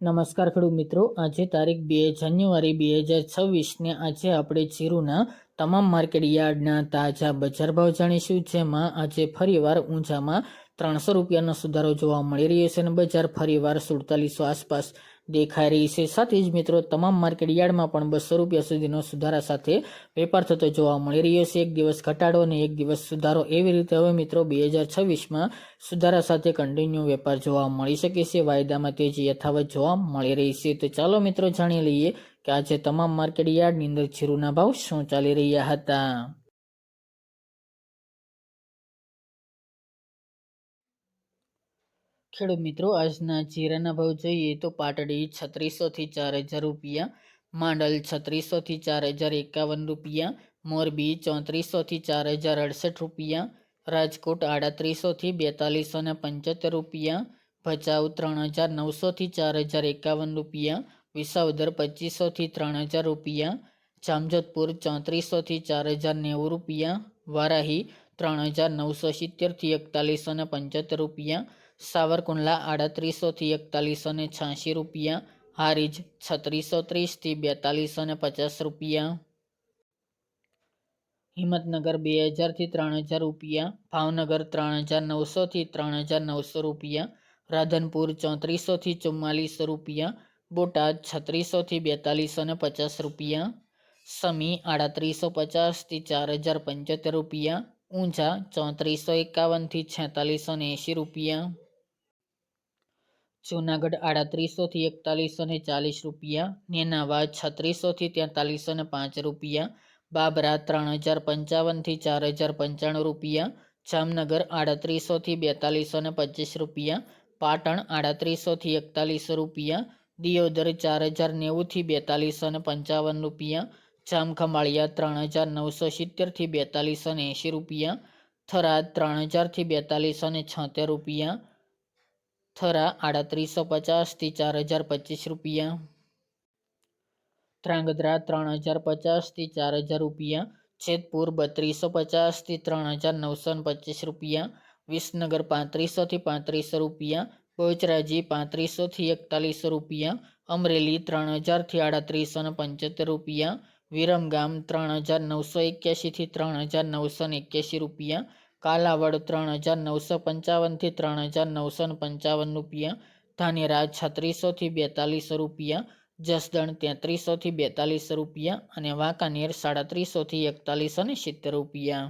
નમસ્કાર ખેડૂત મિત્રો. આજે તારીખ બે જાન્યુઆરી બે હજાર છવ્વીસને આજે આપણે જીરુના તમામ માર્કેટ યાર્ડના તાજા બજાર ભાવ જાણીશું, જેમાં આજે ફરીવાર ઊંચામાં ત્રણસો રૂપિયાનો સુધારો જોવા મળી રહ્યો છે અને બજાર ફરીવાર સુડતાલીસો આસપાસ દેખાઈ રહી છે. સાથે જ મિત્રો, તમામ માર્કેટ યાર્ડમાં પણ બસો રૂપિયા સુધીનો સુધારા સાથે વેપાર થતો જોવા મળી રહ્યો છે. એક દિવસ ઘટાડો અને એક દિવસ સુધારો એવી રીતે હવે મિત્રો બે હજાર છવ્વીસમાં સુધારા સાથે કન્ટિન્યુ વેપાર જોવા મળી શકે છે. વાયદામાં તેજી યથાવત જોવા મળી રહી છે. તો ચાલો મિત્રો, જાણી લઈએ કે આજે તમામ માર્કેટ યાર્ડની અંદર જીરુના ભાવ શું ચાલી રહ્યા હતા? ખેડૂત મિત્રો, આજના જીરાના ભાવ જોઈએ તો પાટડી છત્રીસોથી ચાર હજાર રૂપિયા, માંડલ છત્રીસોથી ચાર હજાર એકાવન રૂપિયા, મોરબી ચોત્રીસોથી ચાર હજાર અડસઠ રૂપિયા, રાજકોટ આડત્રીસોથી બેતાલીસો ને પંચોતેર રૂપિયા, ભચાઉ ત્રણ હજાર નવસોથી ચાર હજાર એકાવન રૂપિયા વિસાવદર પચીસોથી ત્રણ હજાર રૂપિયા, જામજોધપુર ચોત્રીસોથી ચાર હજાર નેવું રૂપિયા, વારાહી ત્રણ હજાર નવસો સિત્તેરથી એકતાલીસો ને પંચોતેર રૂપિયા, સાવરકુંડલા આડત્રીસોથી એકતાલીસો ને છ્યાસી રૂપિયા, હારીજ છત્રીસો ત્રીસથી બેતાલીસો ને પચાસ રૂપિયા. હિંમતનગર બે હજારથી ત્રણ હજાર રૂપિયા, ભાવનગર ત્રણ હજાર નવસોથી ત્રણ હજાર નવસો રૂપિયા, રાધનપુર ચોત્રીસોથી ચુમ્માલીસો રૂપિયા બોટાદ છત્રીસોથી બેતાલીસો ને પચાસ રૂપિયા, સમી આડત્રીસો પચાસથી ચાર હજાર પંચોતેર રૂપિયા, ઊંઝા ચોત્રીસો એકાવનથી છેતાલીસો ને એંશી રૂપિયા, જૂનાગઢ આડત્રીસોથી એકતાલીસો ને ચાલીસ રૂપિયા નેનાવા છત્રીસોથી તેતાલીસો ને પાંચ રૂપિયા, બાબરા ત્રણ હજાર પંચાવનથી ચાર હજાર પંચાણું રૂપિયા, જામનગર આડત્રીસોથી બેતાલીસો ને પચીસ રૂપિયા, પાટણ આડત્રીસોથી એકતાલીસો રૂપિયા દિયોદર ચાર હજાર નેવુંથી બેતાલીસો ને પંચાવન રૂપિયા, જામખંભાળિયા ત્રણ હજાર નવસો સિત્તેરથી બેતાલીસો ને એંશી રૂપિયા, થરાદ ત્રણ હજારથી બેતાલીસો ને છોતેર રૂપિયા, થરા આડત્રીસો પચાસથી ચાર હજાર પચીસ રૂપિયા, ધ્રાંગધ્રા ત્રણ હજાર પચાસથી ચાર હજાર રૂપિયા, જેતપુર બત્રીસો પચાસથી ત્રણ હજાર નવસો ને પચીસ રૂપિયા, વિસનગર પાંત્રીસોથી પાંત્રીસો રૂપિયા બહુચરાજી પાંત્રીસોથી એકતાલીસો રૂપિયા, અમરેલી ત્રણ હજારથી આડત્રીસો ને પંચોતેર રૂપિયા, વિરમગામ ત્રણ હજાર નવસો એક્યાસીથી ત્રણ હજાર નવસો ને એક્યાસી રૂપિયા, કાલાવડ ત્રણ હજાર નવસો પંચાવનથી ત્રણ હજાર નવસો ને પંચાવન રૂપિયા ધાનેરા છત્રીસોથી બેતાલીસો રૂપિયા, જસદણ તેત્રીસોથી બેતાલીસો રૂપિયા અને વાંકાનેર સાડત્રીસોથી એકતાલીસો ને સિત્તેર રૂપિયા.